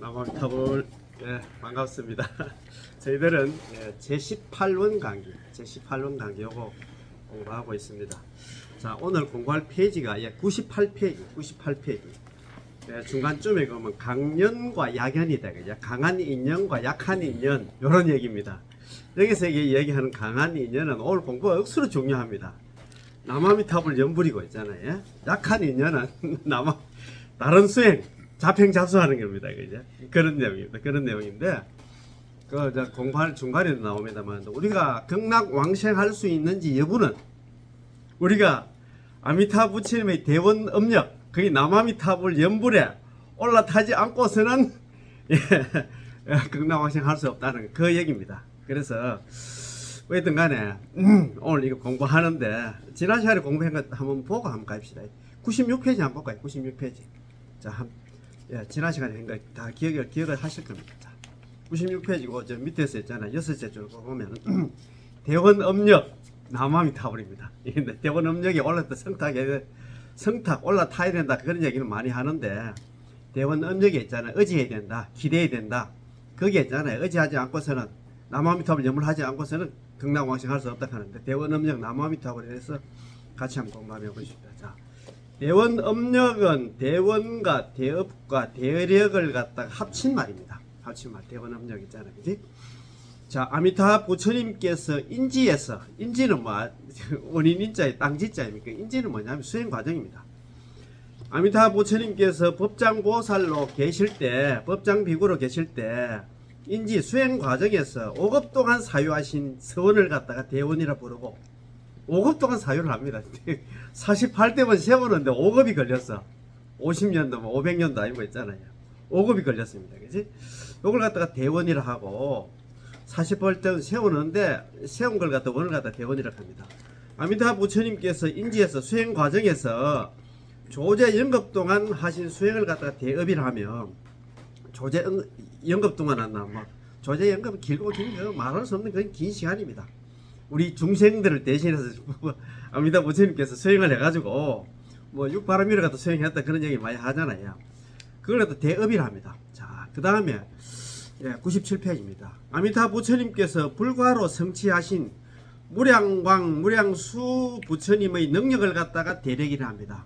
남원탑을 예, 반갑습니다. 저희들은 예, 제18원 강의, 제18원 강의 요거 공부하고 있습니다. 자, 오늘 공부할 페이지가 예, 98페이지, 98페이지. 예, 중간쯤에 보면 강연과 약연이다. 그죠? 강한 인연과 약한 인연, 요런 얘기입니다. 여기서 얘기하는 강한 인연은 오늘 공부가 억수로 중요합니다. 남아미 탑을 연부리고 있잖아요. 예? 약한 인연은 남아 다른 수행 자평잡수하는 겁니다. 그죠? 그런 내용입니다. 그런 내용인데 그저 공부할 중간에도 나옵니다만 우리가 극락 왕생할 수 있는지 여부는 우리가 아미타 부처님의 대원 음력 거기 남아미탑을 연불에 올라타지 않고서는 예, 극락 왕생할 수 없다는 그 얘기입니다. 그래서 어쨌든 간에 음, 오늘 이거 공부하는데 지난 시간에 공부한 것 한번 보고 한번 가입시다. 96페이지 한번 볼까요? 96페이지. 자, 한, 예, 지난 시간에 한 거 다 기억을 기억을 하실 겁니다. 자, 96페이지고 저 밑에서 있잖아요. 여섯째 줄 보면 대원 음력 남함이 타버립니다. 근데 대원 음력이 올랐다 성탁에 성탁 올라타야 된다 그런 얘기는 많이 하는데 대원 음력에 있잖아요. 의지해야 된다, 기대해야 된다. 거기에 있잖아요. 의지하지 않고서는 남아미탑을 염을하지 않고서는 극락왕생할 수 없다 하는데 대원 음력 남아미탑을 해서 같이 한번 공부해 보십시다. 자, 대원 음력은 대원과 대업과 대력을 갖다가 합친 말입니다. 합친 말 대원 음력 있잖아요, 그지? 자, 아미타 부처님께서 인지에서 인지는 뭐 원인 인자의 땅 지자입니까? 인지는 뭐냐면 수행 과정입니다. 아미타 부처님께서 법장 보살로 계실 때, 법장 비구로 계실 때 인지 수행 과정에서 5급 동안 사유하신 서원을 갖다가 대원이라 부르고 5급 동안 사유를 합니다. 48대만 세우는데 5급이 걸렸어. 50년도 뭐 500년도 아니고 있잖아요. 5급이 걸렸습니다. 그지? 요걸 갖다가 대원이라 하고 48대 세우는데 세운 걸 갖다 원을 갖다 대원이라 합니다. 아미타 부처님께서 인지에서 수행 과정에서 조제 연급 동안 하신 수행을 갖다가 대업이라 하면 조제 응- 연급 동안 한다 뭐 조제 연급은 길고 긴거 말할 수 없는 그런 긴 시간입니다. 우리 중생들을 대신해서 아미타 부처님께서 수행을 해가지고 뭐 육바람이를 갖다 수행했다 그런 얘기 많이 하잖아요. 그걸 갖다 대업이라 합니다. 자, 그 다음에 예, 97페이지입니다. 아미타 부처님께서 불과로 성취하신 무량광 무량수 부처님의 능력을 갖다가 대력이라 합니다.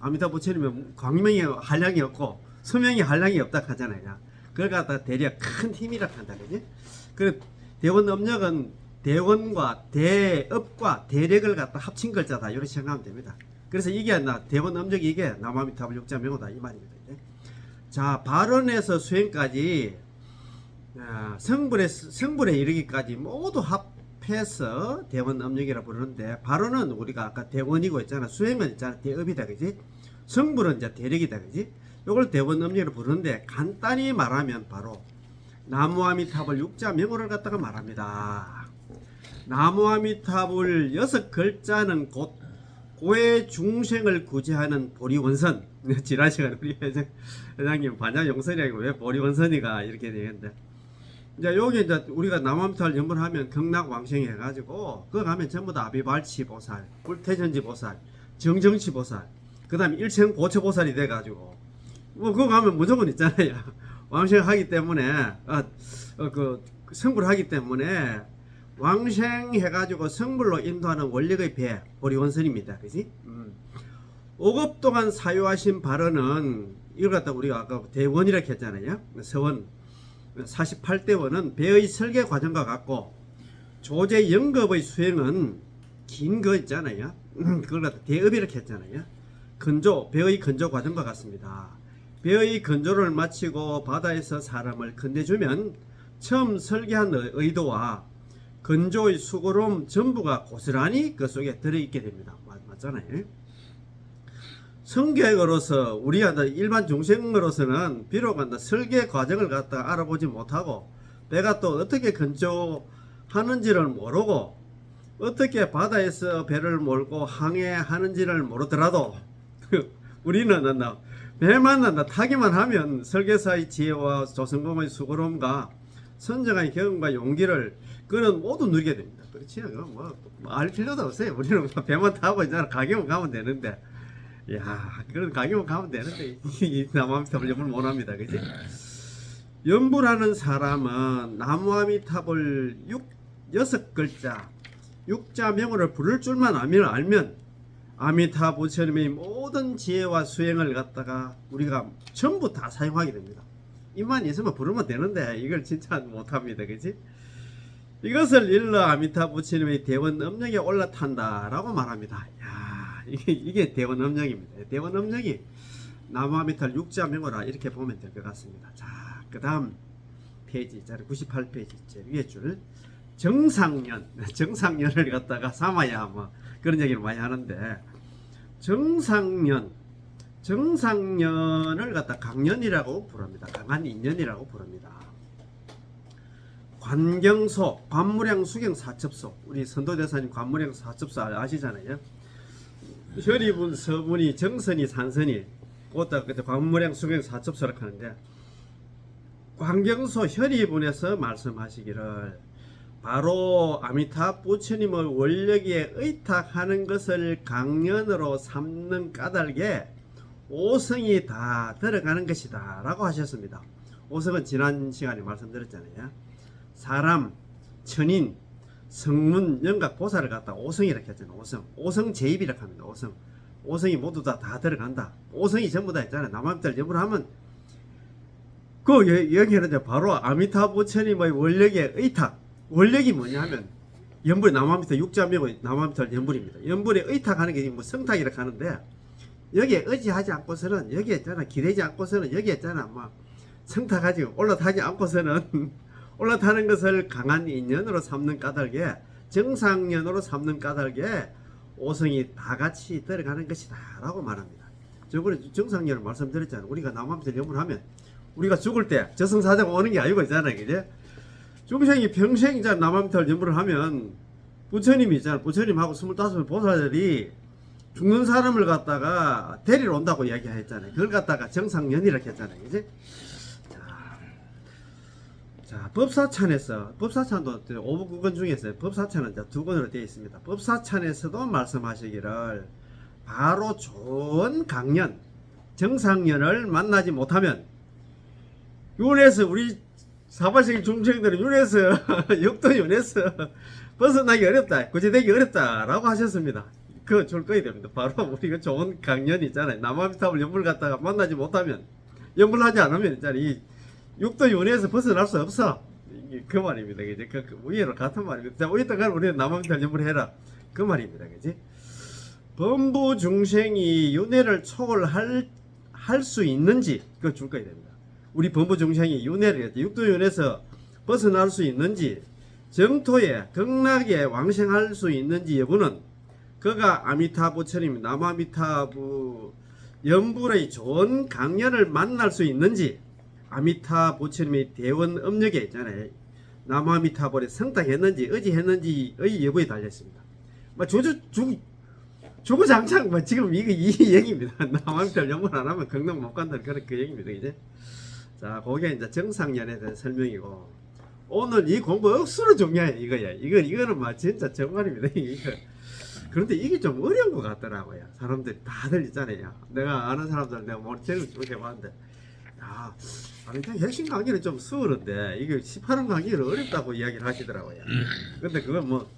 아미타 부처님은 광명이 한량이 없고 수명이 한량이 없다 하잖아요. 그걸 갖다가 대력 큰 힘이라 한다 그지? 그 대원 업력은 대원과 대업과 대력을 갖다 합친 글자다. 이렇게 생각하면 됩니다. 그래서 이게 나 대원 업력이 이게 남아미타불 육자 명호다. 이 말입니다. 자 발언에서 수행까지 아, 성불에 성불에 이르기까지 모두 합해서 대원 업력이라 부르는데 발언은 우리가 아까 대원이고 있잖아. 수행은 있잖아. 대업이다 그지? 성불은 이제 대력이다 그지? 요걸 대원 업력으로 부르는데 간단히 말하면 바로 나무아미탑을 육자 명호를 갖다가 말합니다 나무아미탑을 여섯 글자는 곧 고해 중생을 구제하는 보리원선. 지난 시간에 우리 회장, 회장님 반야 용선이라고 왜 보리원선이가 이렇게 되겠는데. 이제 여기 이제 우리가 남암탈 연분하면 극락왕생이 해가지고 그거 가면 전부 다 아비발치 보살, 불태전지 보살, 정정치 보살, 그 다음에 일생 보처 보살이 돼가지고. 뭐 그거 가면 무조건 있잖아요. 왕생하기 때문에 아, 어, 그 성불하기 때문에 왕생해가지고 성불로 인도하는 원력의 배 보리원선입니다. 그지? 음. 5급 동안 사유하신 발언은 이걸 갖다 우리가 아까 대원이라 했잖아요. 서원 48대원은 배의 설계 과정과 같고 조제 연급의 수행은 긴 거 있잖아요. 그걸 갖다 대업이라 했잖아요. 건조, 배의 건조 과정과 같습니다. 배의 건조를 마치고 바다에서 사람을 건네주면 처음 설계한 의- 의도와 건조의 수고로움 전부가 고스란히 그 속에 들어있게 됩니다. 맞, 맞잖아요. 성격으로서 우리가 일반 중생으로서는 비록 설계 과정을 갖다 알아보지 못하고 배가 또 어떻게 건조하는지를 모르고 어떻게 바다에서 배를 몰고 항해하는지를 모르더라도 우리는 배만 타기만 하면 설계사의 지혜와 조성공의 수고로움과 선정의 경험과 용기를 그는 모두 누리게 됩니다. 그렇지? 뭐알 필요도 없어요. 우리는 배만 타고 이제 가격만 가면 되는데 야, 그런 가격만 가면 되는데 이 남아미탑을 연을 못합니다, 그지? 연부라는 사람은 나무아미탑을 육 여섯 글자 육자 명호를 부를 줄만 알면 알면 아미타 부처님의 모든 지혜와 수행을 갖다가 우리가 전부 다 사용하게 됩니다. 입만 있으면 부르면 되는데 이걸 진짜 못합니다. 그지? 이것을 일러 아미타 부처님의 대원 음력에 올라탄다라고 말합니다. 야, 이게, 이게 대원 음력입니다. 대원 음력이 나무 아미탈 육자 명호라 이렇게 보면 될 것 같습니다. 자, 그 다음 페이지, 자리 98페이지 제 위에 줄 정상년, 정상년을 갖다가 삼아야 뭐 그런 얘기를 많이 하는데 정상년, 정상년을 갖다 강년이라고 부릅니다. 강한 인년이라고 부릅니다. 관경소, 관무량 수경 사첩소, 우리 선도대사님 관무량 사첩소 아- 아시잖아요. 혈이분, 서분이, 정선이, 산선이, 그것도 그때 관무량 수경 사첩소라고 하는데 관경소 혈이분에서 말씀하시기를 바로 아미타 부처님의 원력에 의탁하는 것을 강연으로 삼는 까닭에 오성이 다 들어가는 것이다 라고 하셨습니다. 오성은 지난 시간에 말씀드렸잖아요. 사람, 천인, 성문, 영각, 보살을 갖다 오성이라고 했잖아요. 오성. 오성 제입이라고 합니다. 오성. 오성이 모두 다, 다 들어간다. 오성이 전부 다 있잖아요. 남한들 전부 하면 그 여- 여기는 이제 바로 아미타 부처님의 원력의 의탁. 원력이 뭐냐 하면 연불 남아미터 육자명의 뭐 남아미터 연불입니다. 연불에 의탁하는 게 뭐 성탁이라고 하는데 여기에 의지하지 않고서는 여기에 있잖아 기대지 않고서는 여기에 있잖아 뭐 성탁하지 올라타지 않고서는 올라타는 것을 강한 인연으로 삼는 까닭에 정상년으로 삼는 까닭에 오성이 다 같이 들어가는 것이다 라고 말합니다. 저번에 정상년을 말씀드렸잖아요. 우리가 남아미터 연불하면 우리가 죽을 때 저승사자가 오는 게 아니고 있잖아요. 그제? 중생이 평생 이제 남한탈 연부를 하면 부처님이 있잖아. 부처님하고 25명 보살들이 죽는 사람을 갖다가 데리러 온다고 이야기했잖아요. 그걸 갖다가 정상연이라고 했잖아요. 그지? 자, 자, 법사찬에서, 법사찬도 오부구건 중에서 법사찬은 두 권으로 되어 있습니다. 법사찬에서도 말씀하시기를 바로 좋은 강연, 정상연을 만나지 못하면 윤에서 우리 사바식 중생들은 윤에서 역도 윤에서 벗어나기 어렵다 구제되기 어렵다라고 하셨습니다. 그거 줄 거야 됩니다. 바로 우리가 좋은 강연 있잖아요. 남아비탑을 연불 갖다가 만나지 못하면 연불하지 않으면 있잖아요 이 육도 윤에서 벗어날 수 없어. 그 말입니다. 그지? 그, 그 위에로 같은 말입니다. 자 어디다 가 우리는 남아비탑 연불 해라. 그 말입니다. 그지? 범부 중생이 윤회를 초월할 할 수 있는지 그거 줄 거야 됩니다. 우리 범부 중생이 윤회를 육도윤에서 벗어날 수 있는지 정토에 극락에 왕생할 수 있는지 여부는 그가 아미타부처님 남아미타부 연불의 좋은 강연을 만날 수 있는지 아미타 부처님의 대원 음력에 있잖아요 남아미타불에 성탁했는지 의지했는지의 여부에 달렸습니다. 뭐 주주 주 주구장창 뭐 지금 이거 이 얘기입니다. 남아미타 연불 안 하면 극락 못 간다 그런 그 얘기입니다. 이제. 자, 그게 이제 정상연에 대한 설명이고 오늘 이 공부 억수로 중요해 이거야. 이거 이거는 막 진짜 정말입니다. 이거. 그런데 이게 좀 어려운 것 같더라고요. 사람들이 다들 있잖아요. 내가 아는 사람들 내가 뭐 제일 이렇게 봤는데 야, 아니 그냥 핵심 강의는 좀 수월한데 이게 18원 강의는 어렵다고 이야기를 하시더라고요. 근데 그건 뭐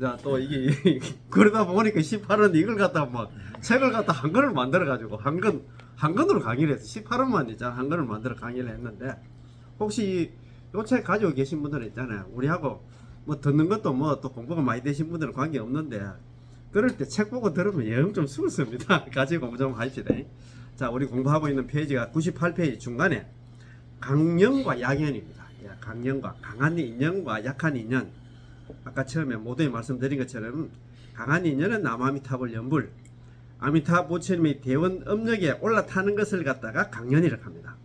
자, 또 이게 그러다 보니까 18원 이걸 갖다 뭐 책을 갖다 한 권을 만들어 가지고 한 권 한 권으로 강의를 했어. 18원만 있잖아. 한 권을 만들어 강의를 했는데 혹시 요책 가지고 계신 분들 있잖아요. 우리하고 뭐 듣는 것도 뭐 또 공부가 많이 되신 분들은 관계 없는데 들을 때책 보고 들으면 영 좀 수월습니다. 가지고 공부 좀 하십시다. 자, 우리 공부하고 있는 페이지가 98페이지 중간에 강령과 약연입니다. 예, 강령과 강한 인연과 약한 인연. 아까 처음에 모두에 말씀드린 것처럼 강한 인연은 남아미탑을 연불, 아미타 부처님의 대원 음력에 올라타는 것을 갖다가 강연이라고 합니다.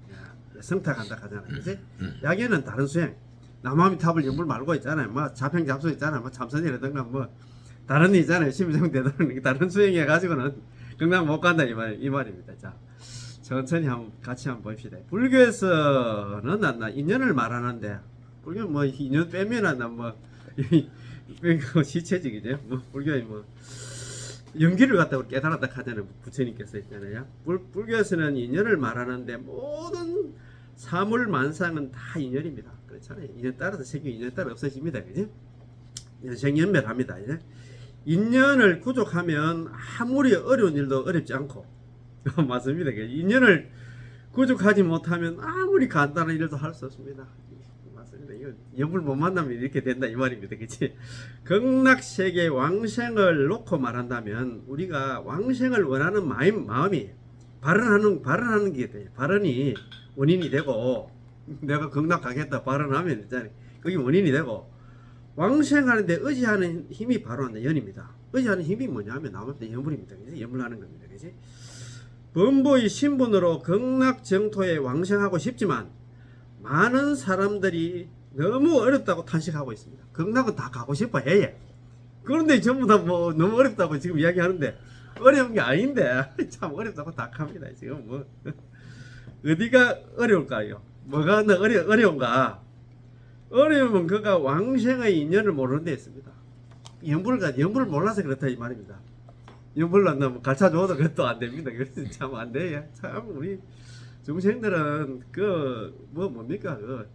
예, 성탁한다 하잖아요. 그지? 약연은 다른 수행. 남아미탑을 연불 말고 있잖아요. 뭐 자평 잡수 있잖아요. 뭐 참선이라든가 뭐 다른 일 있잖아요. 심정 대단한 다른 수행해 가지고는 극락 못 간다 이 말 이 말입니다. 자. 천천히 한번 같이 한번 봅시다. 불교에서는 나, 나 인연을 말하는데 불교 뭐 인연 빼면은 나뭐 이거 시체적이죠. 뭐 불교에 뭐 연기를 갖다가 깨달았다 하잖아요. 부처님께서 있잖아요. 불, 불교에서는 인연을 말하는데 모든 사물 만상은 다 인연입니다. 그렇잖아요. 인연 따라서 생기고 인연 따라 없어집니다. 그지? 연생연멸합니다. 인연을 구족하면 아무리 어려운 일도 어렵지 않고 맞습니다. 그 인연을 구족하지 못하면 아무리 간단한 일도 할 수 없습니다. 맞습니다. 이거 염을 못 만나면 이렇게 된다 이 말입니다. 그치? 극락세계 왕생을 놓고 말한다면 우리가 왕생을 원하는 마음, 마음이 발언하는 발언하는 게 돼. 발언이 원인이 되고 내가 극락 가겠다 발언하면 있잖아요. 그게 원인이 되고 왕생하는데 의지하는 힘이 바로 연입니다. 의지하는 힘이 뭐냐면 나머지 염불입니다. 그지? 염불하는 겁니다. 그지? 범보의 신분으로 극락 정토에 왕생하고 싶지만 많은 사람들이 너무 어렵다고 탄식하고 있습니다. 극락은 다 가고 싶어 해. 그런데 전부 다 뭐 너무 어렵다고 지금 이야기하는데 어려운 게 아닌데 참 어렵다고 다 합니다. 지금 뭐 어디가 어려울까요? 뭐가 더 어려 어려운가? 어려우면 그가 왕생의 인연을 모르는 데 있습니다. 연불가 연불을 몰라서 그렇다 이 말입니다. 안 나면 가르쳐 줘도 그것도 안 됩니다. 그래서 참 안 돼요. 참 우리 중생들은 그 뭐 뭡니까 그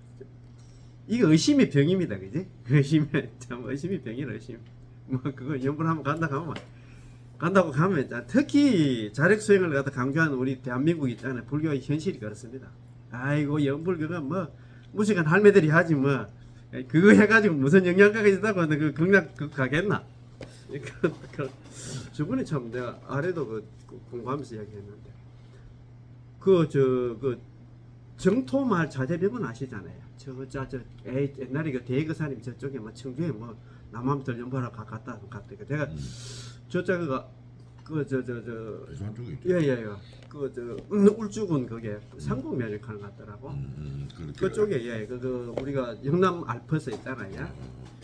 이게 의심이 병입니다, 그지? 의심이 참 의심이 병이라 의심. 뭐 그거 연불하면 간다 가면 간다고 가면 자, 특히 자력 수행을 갖다 강조하는 우리 대한민국 있잖아요. 불교의 현실이 그렇습니다. 아이고 연불 그거 뭐 무식한 할매들이 하지 뭐 그거 해가지고 무슨 영양가가 있다고 하는데 그 극락 그 가겠나? 그, 그, 저번에 참 내가 아래도 그, 그 공부하면서 이야기했는데 그 저그 정토마을 자재병원 아시잖아요. 저저저 옛날에 그 대거사님 저쪽에 뭐 청주에 뭐 남함들 연보라 가 갔다 갔다 내가 음. 저자가 그저저저 부산 쪽에 있죠. 예예예 그저 울주군 그게 상공 면역하는 것 같더라고. 음, 음. 그쪽에 예, 그, 그 우리가 영남 알프스 있잖아요. 어,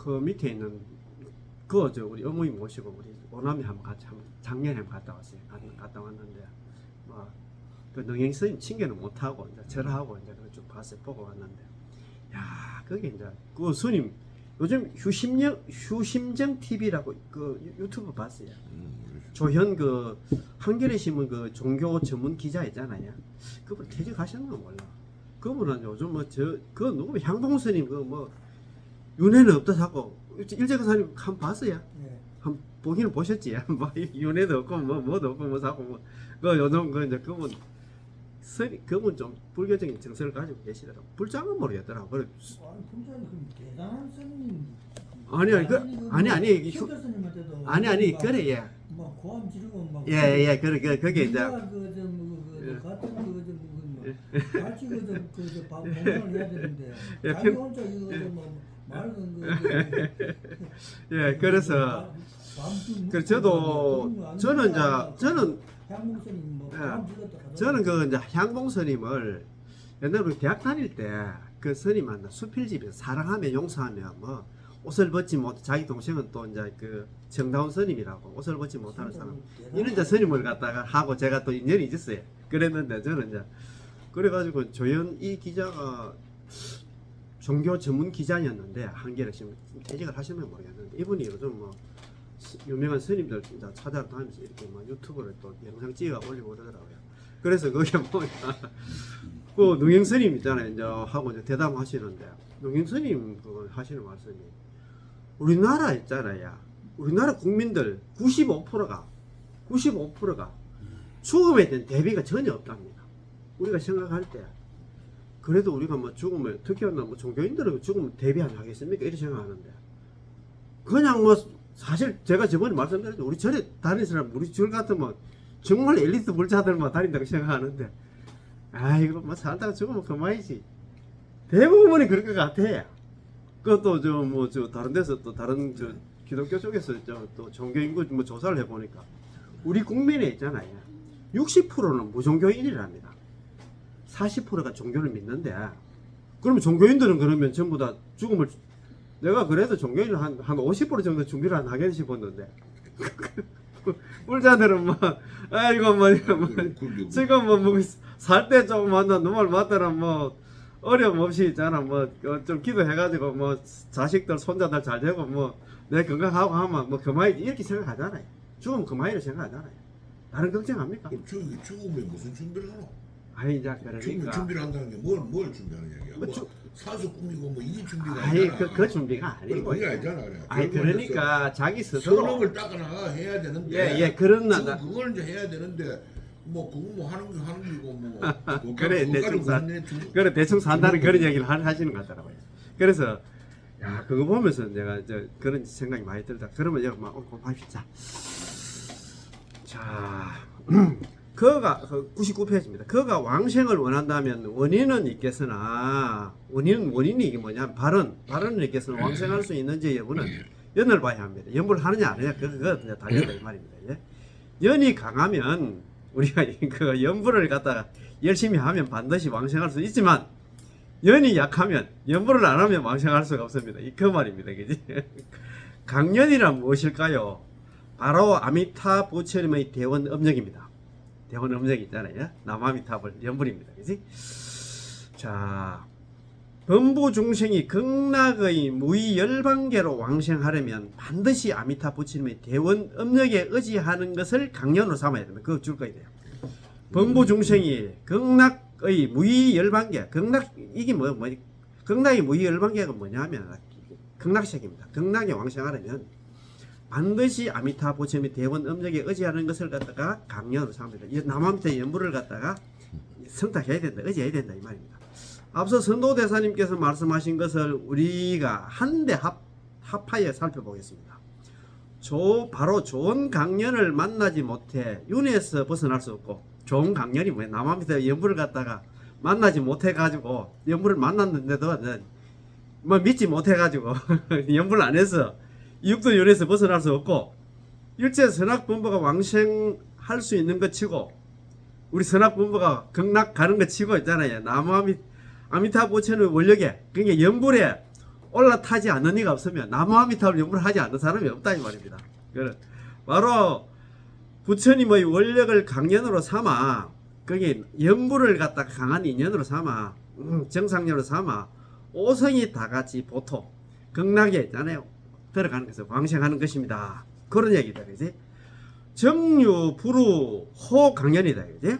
그 밑에 있는 그저 우리 어머니 모시고 우리 오남이 한번 같이 한번 작년에 한번 갔다 왔어요. 갔, 갔다 왔는데 뭐그 능행 스님 친교는 못 하고 이제 절하고 이제 그걸 쭉 봤어요. 보고 왔는데 야 그게 이제 그 스님 요즘 휴심령 휴심정 TV라고 그 유- 유튜브 봤어요. 음, 그렇죠. 조현 그 한겨레 신문 그 종교 전문 기자 있잖아요. 그분 퇴직하셨나 몰라. 그분은 요즘 뭐저그 누구 향동 스님 그뭐 윤회는 없다 하고 일제가 사님 한 봤어요. 네. 한 보기는 보셨지. 뭐 윤회도 없고 뭐 뭐도 없고 뭐 사고 뭐그 요즘 그 이제 그분 스님 그분 좀 불교적인 정서를 가지고 계시더라고. 불장은 모르겠더라고. 그래 아니 분장이 그 대단한 스님. 아니, 아니, 그- 아니, 아니, 휴 스님한테도 아니 아니 막- 그래 예. 막 고함 지르고 막. 예예 그래 그 그게 이제 그저뭐 예. 그, 같은 그저뭐 같이 그저그저 공부를 해야 되는데. 예, 자기 평- 혼자 이거 뭐 예 그래서 그 저도 저는 이제 저는 예. 저는 그 이제 향봉 스님을 옛날에 우리 대학 다닐 때 그 스님 만나 수필집에서 사랑하며 용서하며 뭐 옷을 벗지 못 자기 동생은 또 이제 그 정다운 스님이라고 옷을 벗지 못하는 사람 이런 이제 스님을 갖다가 하고 제가 또 인연이 있었어요. 그랬는데 저는 이제 그래가지고 조연 이 기자가 종교 전문 기자였는데 한겨레 지금 퇴직을 하시면 모르겠는데 이분이 요즘 뭐 스- 유명한 스님들 진짜 찾아다니면서 이렇게 막 유튜브를 또 영상 찍어 올리고 그러더라고요. 그래서 그게 뭐냐 그 능행 스님 있잖아요. 이제 하고 이제 대담하시는데 능행 스님 그 하시는 말씀이 우리나라 있잖아요. 우리나라 국민들 95%가 95%가 죽음에 대한 대비가 전혀 없답니다. 우리가 생각할 때 그래도 우리가 뭐 죽으면 특히나 뭐 종교인들은 죽으면 대비 안 하겠습니까? 이렇게 생각하는데 그냥 뭐 사실 제가 저번에 말씀드렸죠. 우리 절에 다니는 사람 우리 절 같으면 정말 엘리트 불자들만 다닌다고 생각하는데 아 이거 뭐 살다가 죽으면 그만이지 대부분이 그럴 것 같아. 그것도 저 뭐 저 다른 데서 또 다른 저 기독교 쪽에서 저또 종교 인구 뭐 조사를 해보니까 우리 국민에 있잖아요. 60%는 무종교인이랍니다. 40%가 종교를 믿는데 그러면 종교인들은 그러면 전부 다 죽음을 내가 그래도 종교인은 한, 한 50% 정도 준비를 안 하겠지 싶었는데 불자들은 뭐 아이고 뭐, 뭐 그게 지금 뭐살 때 조금 만나 눈물 맞더라 뭐 어려움 없이 있잖아 뭐 좀 기도해가지고 뭐 자식들 손자들 잘 되고 뭐 내 건강하고 하면 뭐 그만이지 이렇게 생각하잖아요 죽으면 그만이라 생각하잖아요 다른 걱정합니까? 죽 죽으면 무슨 준비를 하노? 이제 준비, 그러니까 준비 를 한다는 게 뭘 뭘 준비하는 얘기야? 뭐 뭐, 주- 사수 꾸미고 뭐 이게 준비가 아이 아니잖아. 그, 그 준비가 그래, 아니고 그게 아니잖아. 그래. 아이 결국은 그러니까 자기 그래서 스스로 선업을 닦아나 해야 되는데 예, 예, 그런 지금 나다. 그걸 이제 해야 되는데 뭐 그거 뭐 하는 거 하는 거고 뭐 그거 그래, 그거 대충 사- 그거는 좀- 그래 대충 산다는 그런 얘기를 하- 하시는 것 같더라고요. 그래서 야 그거 보면서 내가 저 그런 생각이 많이 들다. 그러면 여기 막 어, 공부합시다. 자, 그가 99페이지입니다. 그가 왕생을 원한다면 원인은 있겠으나 원인 원인이 이게 뭐냐면 발언 발언은 있겠으나 왕생할 수 있는지 여부는 연을 봐야 합니다. 연부를 하느냐 안 하느냐 그- 그거 그냥 달려다 이 말입니다. 예? 연이 강하면 우리가 이- 그 연부를 갖다가 열심히 하면 반드시 왕생할 수 있지만 연이 약하면 연부를 안 하면 왕생할 수가 없습니다. 이 그 말입니다. 그지? 강연이란 무엇일까요? 바로 아미타 부처님의 대원 음력입니다. 대원 음력이 있잖아요. 남아미타불 연불입니다. 그지? 자, 범부 중생이 극락의 무의 열반계로 왕생하려면 반드시 아미타 부처님의 대원 음력에 의지하는 것을 강연으로 삼아야 됩니다. 그거 줄 거야 돼요. 범부 중생이 극락의 무의 열반계, 극락 이게 뭐, 뭐 극락의 무의 열반계가 뭐냐면 극락색입니다. 극락에 왕생하려면 반드시 아미타 부처님의 대원 음력에 의지하는 것을 갖다가 강연으로 삼습니다. 이 남아미타 연부를 갖다가 성탁해야 된다, 의지해야 된다 이 말입니다. 앞서 선도 대사님께서 말씀하신 것을 우리가 합, 합하여 살펴보겠습니다. 조, 바로 좋은 강연을 만나지 못해 윤회에서 벗어날 수 없고 좋은 강연이 뭐야 남아미타 연부를 갖다가 만나지 못해 가지고 연부를 만났는데도 뭐 믿지 못해 가지고 연부를 안 해서 육도 윤회에서 벗어날 수 없고 일제 선악본부가 왕생할 수 있는 것 치고 우리 선악본부가 극락 가는 것 치고 있잖아요 나무 아미 아미타 부처의 원력에 그러니까 연불에 올라타지 않는 이가 없으면 나무 아미타를 연불을 하지 않는 사람이 없다 이 말입니다. 바로 부처님의 원력을 강연으로 삼아 거기 연불을 갖다가 강한 인연으로 삼아 음, 정상녀로 삼아 오성이 다 같이 보토 극락에 있잖아요 들어가는 것을 왕생하는 것입니다. 그런 얘기다 그지? 정유 부루 호 강연이다 그지?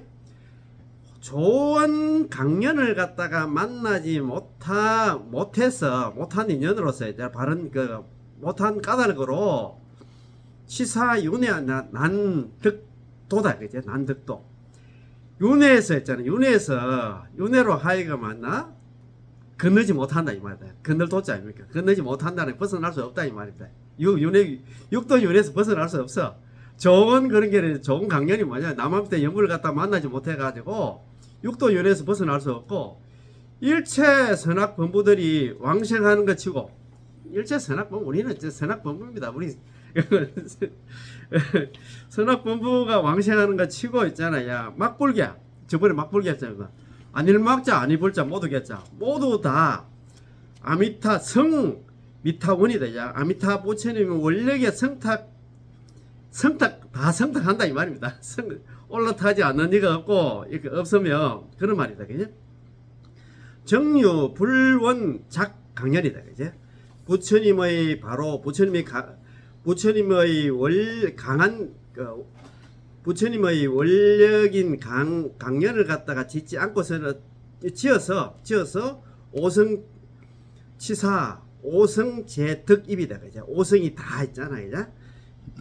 좋은 강연을 갖다가 만나지 못하 못해서 못한 인연으로서 이제 바른 그 못한 까닭으로 시사 윤회 난득도다 그제 난득도 윤회에서 있잖아요 윤회에서 윤회로 하여가 만나 건너지 못한다 이 말이다. 건널 도자 아닙니까? 건너지 못한다는 벗어날 수 없다 이 말입니다. 유 윤회 육도 윤회에서 벗어날 수 없어. 좋은 그런 게 좋은 강연이 뭐냐? 남한때 연구를 갖다 만나지 못해가지고 육도 윤회에서 벗어날 수 없고 일체 선악 범부들이 왕생하는 것 치고 일체 선악 범부 우리는 이제 선악 범부입니다. 우리 선악 범부가 왕생하는 것 치고 있잖아요. 막불개 저번에 막불개 했잖아요 안일막자 안일불자 모두 개자 모두 다 아미타 성 미타원이다 야 아미타 부처님의 원력의 성탁 성탁 다 성탁한다 이 말입니다. 성, 올라타지 않는 이가 없고 이렇게 없으면 그런 말이다, 그죠? 정유 불원 작 강렬이다, 그죠? 부처님의 바로 부처님의 가, 부처님의 월 강한 그, 부처님의 원력인 강 강연을 갖다가 짓지 않고서는 지어서 지어서 오성 치사 오성 제득입이다, 그죠? 오성이 다 있잖아요, 그죠?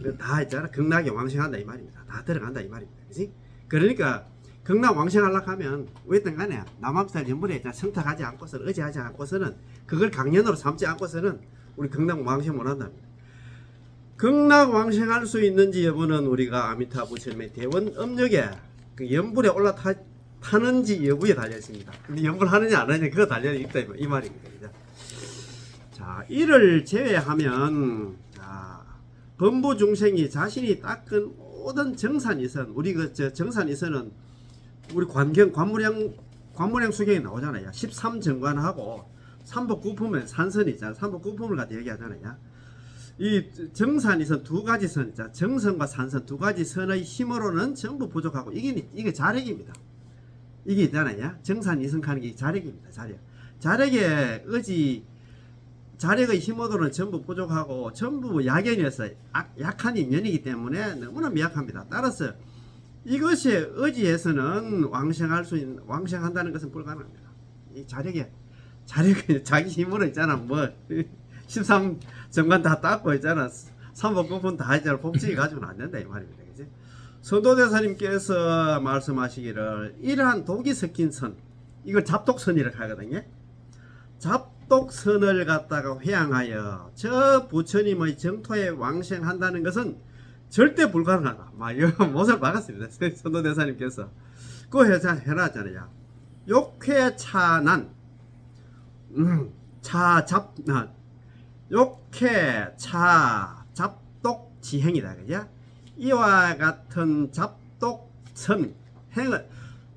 그다 했잖아. 극락에 왕생한다 이 말입니다. 다 들어간다 이 말입니다. 그지? 그러니까 극락 왕생하려고 하면 왜든 간에 남함살 연불에 있잖아. 성탁하지 않고서는 의지하지 않고서는 그걸 강연으로 삼지 않고서는 우리 극락 왕생 못한답니다. 극락 왕생할 수 있는지 여부는 우리가 아미타 부처님의 대원 음력에 그 연불에 올라타 타는지 여부에 달려 있습니다. 연불 하느냐 안 하느냐 그거 달려 있다 이 말입니다. 자, 이를 제외하면 자, 범부 중생이 자신이 닦은 모든 정산이선 우리 그저 정산이선은 우리 관경 관무량 관무량 수경에 나오잖아요. 13정관하고 삼복 구품은 산선이 있잖아. 삼복 구품을 갖다 얘기하잖아요. 이 정산이 선 두 가지 선 있잖아. 정선과 산선 두 가지 선의 힘으로는 전부 부족하고 이게 이게 자력입니다. 이게 있잖아요. 정산 이성하는 게 자력입니다. 자력. 자력의 의지 자력의 힘으로는 전부 부족하고 전부 야견이어서 악- 약한 인연이기 때문에 너무나 미약합니다. 따라서 이것이 의지에서는 왕생할 수 있는 왕생한다는 것은 불가능합니다. 이 자력에 자력에 자기 힘으로 있잖아. 뭐 13 정관 다 닦고 있잖아. 삼복급은 다 있잖아. 복지 가지고는 안 된다 이 말입니다. 그지? 선도대사님께서 말씀하시기를 이러한 독이 섞인 선 이걸 잡독선이라고 하거든요. 잡독선을 갖다가 회양하여 저 부처님의 정토에 왕생한다는 것은 절대 불가능하다. 막 이거 못을 박았습니다. 선도대사님께서 그거 해자 해놨잖아요. 욕회 차난 음, 차잡난 욕회 차 잡독 지행이다 그죠? 이와 같은 잡독선 행을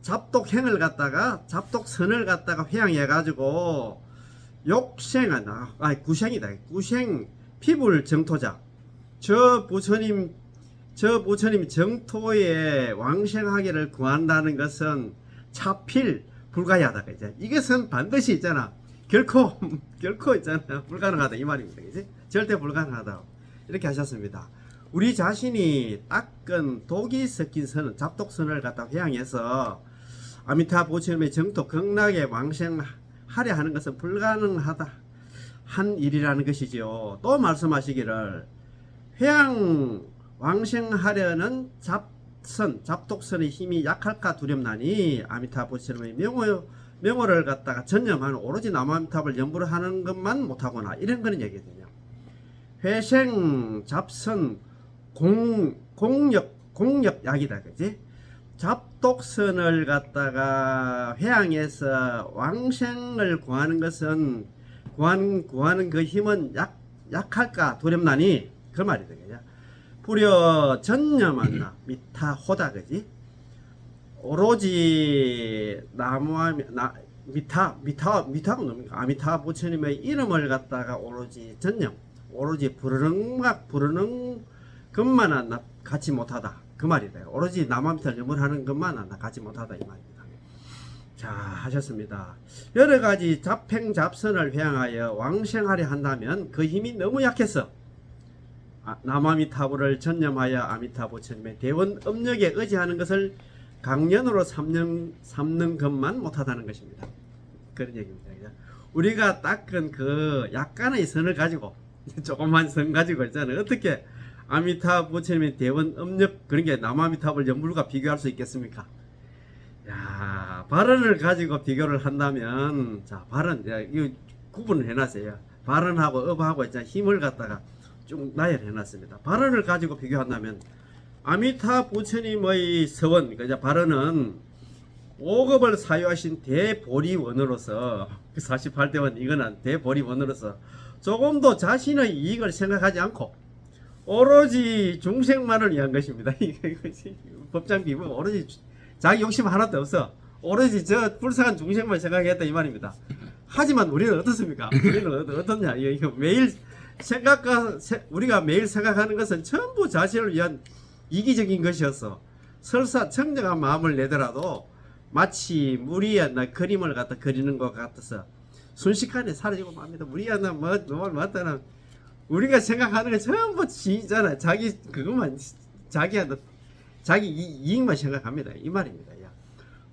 잡독행을 갖다가 잡독선을 갖다가 회양해 가지고 욕생은 아 구생이다 구생 피불 정토자 저 부처님 저 부처님 정토에 왕생하기를 구한다는 것은 차필 불가야다 그죠? 이것은 반드시 있잖아 결코 결코 있잖아 불가능하다 이 말입니다 그지? 절대 불가능하다 이렇게 하셨습니다. 우리 자신이 닦은 독이 섞인 선은 잡독선을 갖다 회양해서 아미타 부처님의 정토 극락에 왕생하려 하는 것은 불가능하다 한 일이라는 것이지요. 또 말씀하시기를 회양 왕생하려는 잡선 잡독선의 힘이 약할까 두렵나니 아미타 부처님의 명호 명호를 갖다가 전념하는 오로지 남아미탑을 염불 하는 것만 못하거나 이런 거는 얘기거든요. 회생 잡선 공 공력 공력 약이다 그지? 잡독선을 갖다가 회양해서 왕생을 구하는 것은 구하는 구하는 그 힘은 약 약할까 두렵나니? 그 말이다 그죠 불여 전념한나 미타 호다 그지 오로지 나무와 나 미타 미타 미타가 뭡니까? 아미타 부처님의 이름을 갖다가 오로지 전념 오로지 부르는 막 부르는 것만 나 갖지 못하다. 그 말이다. 오로지 남한테 염을하는 것만 나 갖지 못하다 이 말입니다. 자 하셨습니다. 여러 가지 잡행 잡선을 회양하여 왕생하려 한다면 그 힘이 너무 약해서 아, 남아미타부를 전념하여 아미타 부처님의 대원 음력에 의지하는 것을 강연으로 삼는, 삼는 것만 못하다는 것입니다. 그런 얘기입니다. 우리가 닦은 그 약간의 선을 가지고 조그만 선 가지고 있잖아요. 어떻게 아미타 부처님의 대원 음력 그런 게 남아미타불 연불과 비교할 수 있겠습니까? 야 발언을 가지고 비교를 한다면 자 발언 야, 이거 구분을 해놨어요. 발언하고 업하고 힘을 갖다가 쭉 나열해 놨습니다. 발언을 가지고 비교한다면 아미타 부처님의 서원 그러니까 발언은 5급을 사유하신 대보리원으로서 48대원 이거는 대보리원으로서 조금도 자신의 이익을 생각하지 않고 오로지 중생만을 위한 것입니다. 법장 비부 오로지 자기 욕심 하나도 없어. 오로지 저 불쌍한 중생만 생각했다 이 말입니다. 하지만 우리는 어떻습니까? 우리는 어떻냐? 매일 생각과 세- 우리가 매일 생각하는 것은 전부 자신을 위한 이기적인 것이었어. 설사 청정한 마음을 내더라도 마치 무리한 그림을 갖다 그리는 것 같아서 순식간에 사라지고 맙니다. 무리한 뭐 너무 맞다는 우리가 생각하는 게 전부 지잖아. 자기 그것만 자기한테 자기 이- 이익만 생각합니다. 이 말입니다. 야.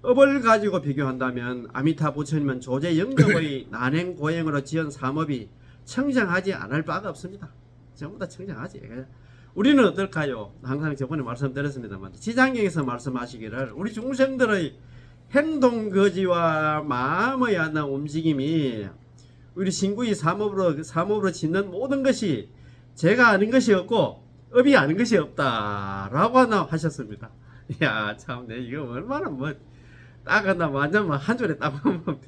업을 가지고 비교한다면 아미타 부처님은 조제 영겁의 난행 고행으로 지은 사업이 청정하지 않을 바가 없습니다. 전부 다 청정하지. 우리는 어떨까요? 항상 저번에 말씀드렸습니다만 지장경에서 말씀하시기를 우리 중생들의 행동 거지와 마음의 하나 움직임이 우리 신구이 사업으로 사업으로 짓는 모든 것이 제가 아는 것이 없고 업이 아는 것이 없다라고 하나 하셨습니다. 야, 참, 내 이거 얼마나 뭐 따가나 완전 뭐한 줄에 따보면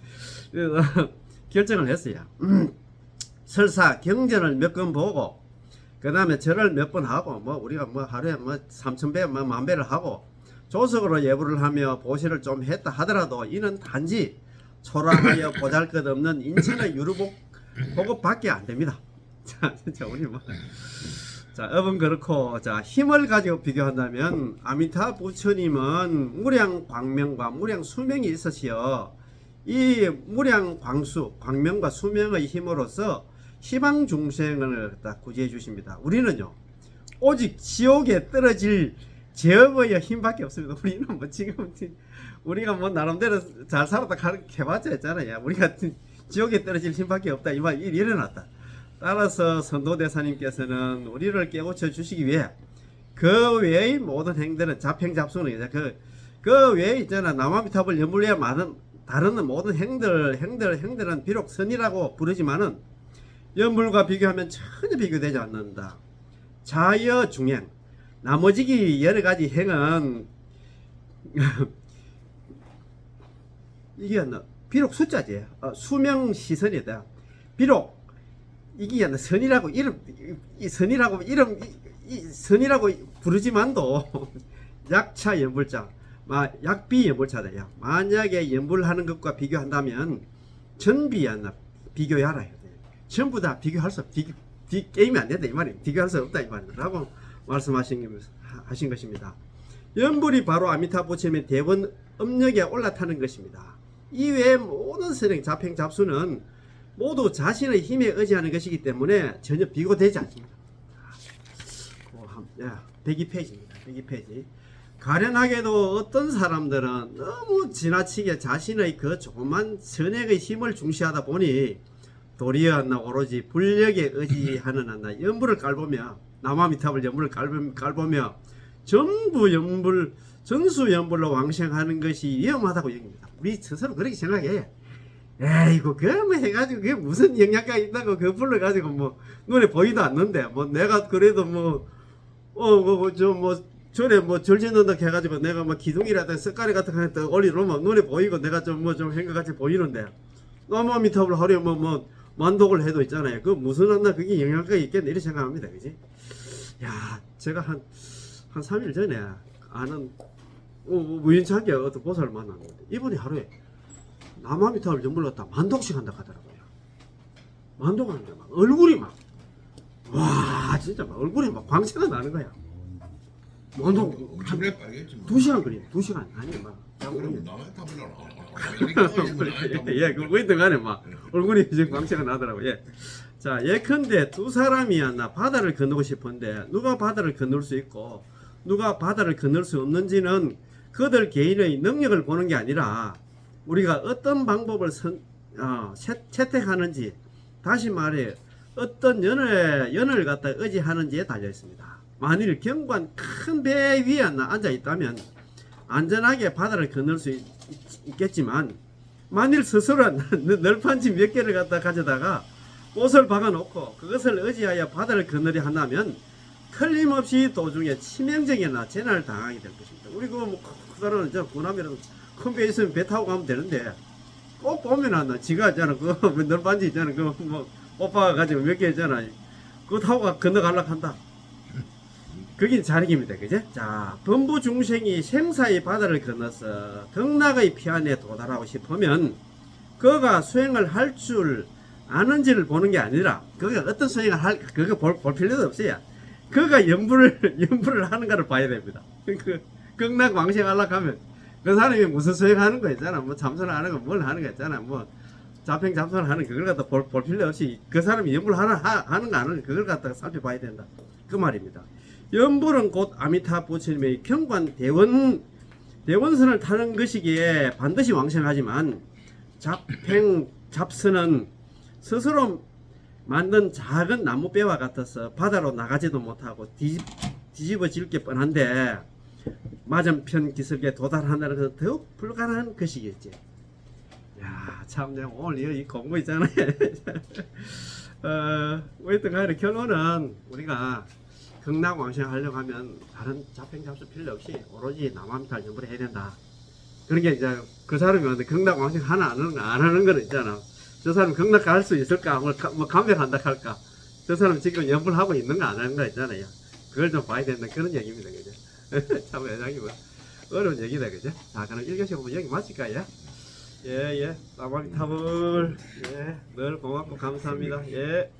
결정을 했어요. 음, 설사 경전을 몇건 보고 그 다음에 절을 몇 번 하고 뭐 우리가 뭐 하루에 뭐 삼천 배, 뭐 만 배를 하고 조석으로 예불을 하며 보시를 좀 했다 하더라도 이는 단지 초라하여 보잘것없는 인천의 유루복 보고밖에 안 됩니다. 자, 진짜 우리 뭐. 자, 업은 그렇고, 자, 힘을 가지고 비교한다면, 아미타 부처님은 무량 광명과 무량 수명이 있으시어, 이 무량 광수, 광명과 수명의 힘으로써 희망 중생을 갖다 구제해 주십니다. 우리는요, 오직 지옥에 떨어질 제어의 힘밖에 없습니다. 우리는 뭐 지금 우리가 뭐 나름대로 잘 살았다 해봤자 했잖아요. 우리가 지옥에 떨어질 힘밖에 없다. 이말 일어났다. 따라서 선도 대사님께서는 우리를 깨우쳐 주시기 위해 그 외의 모든 행들은 잡행잡수는 그, 그 외에 있잖아. 남아미탑을 연불리에 많은 다른 모든 행들, 행들, 행들은 비록 선이라고 부르지만은 연불과 비교하면 전혀 비교되지 않는다. 자여 중행. 나머지 여러 가지 행은 이게 나 비록 숫자지 어, 수명 시선이다. 비록 이게 나 선이라고 이름 이 선이라고 이름 이, 이 선이라고 부르지만도 약차 연불자, 마 약비 연불자다. 야 만약에 연불하는 것과 비교한다면 전비야 비교하라. 전부 다 비교할 수 없, 비교, 비, 게임이 안 된다 이 말이에요. 비교할 수 없다 이 말이라고 말씀하신 하신 것입니다. 연불이 바로 아미타 부처님의 대원 음력에 올라타는 것입니다. 이외의 모든 선행 잡행 잡수는 모두 자신의 힘에 의지하는 것이기 때문에 전혀 비교되지 않습니다. 어, 한- 야, 102페이지입니다. 102페이지. 가련하게도 어떤 사람들은 너무 지나치게 자신의 그 조그만 선행의 힘을 중시하다 보니 도리어 한나 오로지 불력에 의지하는 한나 연불을 깔보며 남아미탑을 연불을 깔보- 깔보며 전부 연불 전수 연불로 왕생하는 것이 위험하다고 여깁니다. 우리 스스로 그렇게 생각해. 에이고 그뭐 해가지고 그게 무슨 영향가 있다고 그 불러 가지고 뭐 눈에 보이도 않는데 뭐 내가 그래도 뭐어뭐저뭐 절에 뭐 절짓는다 해가지고 내가 뭐 기둥이라든 습가리 같은 거 올리놓으면 눈에 보이고 내가 좀 뭐좀 행거같이 보이는데 남아미탑을 하려 뭐뭐 만독을 해도 있잖아요. 그 무슨 한나 그게 영향가 있겠네 이렇게 생각합니다. 그지? 야 제가 한 한 3일 전에 아는 어, 우연찮게 어떤 보살을 만났는데 이분이 하루에 남아미탑을 연불렀다 만독씩 한다 하더라고요. 만독하는데 막 얼굴이 막 와 진짜 막 얼굴이 막 광채가 나는 거야. 만독 한 엄청나게 빨겠지 뭐. 두 시간 그림, 두 시간 아니 막. 나만 타블라. 예, 예, 그거 있던 간에 막 얼굴이 이제 광채가 나더라고. 예. 자, 예컨대 두 사람이었나 바다를 건너고 싶은데 누가 바다를 건널 수 있고 누가 바다를 건널 수 없는지는 그들 개인의 능력을 보는 게 아니라 우리가 어떤 방법을 선, 어, 채, 채택하는지 다시 말해 어떤 연을 연을 갖다 의지하는지에 달려 있습니다. 만일 경관 큰 배 위에 앉아 있다면 안전하게 바다를 건널 수 있, 겠지만 만일 스스로 널판 집몇 개를 갖다 가져다가 옷을 박아놓고 그것을 의지하여 바다를 건너려 한다면 틀림없이 도중에 치명적이나 재난을 당하게 될 것입니다. 우리 그뭐 그거는 저 군함이라도 큰배 있으면 배 타고 가면 되는데 꼭 보면 안 나. 지가 있잖아. 그 널반지 있잖아. 그뭐 오빠가 가지고 몇 개 있잖아. 그거 타고 가- 건너가려고 한다. 그게 자력입니다. 그제? 자, 범부 중생이 생사의 바다를 건너서 극락의 피안에 도달하고 싶으면 그가 수행을 할 줄 아는지를 보는 게 아니라 그가 어떤 수행을 할 그거 볼, 볼 필요도 없어요. 그가 연불을 연불을 하는가를 봐야 됩니다. 그 극락 왕생하려고 하면 그 사람이 무슨 수행하는 거 있잖아. 뭐 참선을 하는 거 뭘 하는 거 있잖아. 뭐 잡행 잡선을 하는 그걸 갖다 볼, 볼 필요 없이 그 사람이 연불 하는 하, 하는 거거 그걸 갖다가 살펴봐야 된다. 그 말입니다. 연불은 곧 아미타 부처님의 경관 대원 대원선을 타는 것이기에 반드시 왕생하지만 잡행 잡선은 스스로 만든 작은 나무뼈와 같아서 바다로 나가지도 못하고 뒤집, 뒤집어질 게 뻔한데 맞은편 기슭에 도달하는 것은 더욱 불가능한 것이겠지. 야, 참 내가 오늘 이 공부 있잖아요. 어, 어쨌든 간에 결론은 우리가 극락 왕생 하려고 하면 다른 잡행잡수 필요 없이 오로지 남암탈 연구를 해야 된다. 그런 게 이제 그 사람이 왔는데 극락 왕생 하나 안 하는 거안 하는 거는 있잖아. 저 사람 극락 갈 수 있을까? 뭐, 감백한다 할까? 저 사람 지금 연불 하고 있는 거안 하는 거 있잖아요. 그걸 좀 봐야 된다 그런 얘기입니다. 그죠? 참 회장이 뭐 어려운 얘기다 그죠? 자 그럼 1교시 보면 여기 마칠까요? 예, 예. 따방탑을 예, 늘 고맙고 감사합니다. 예.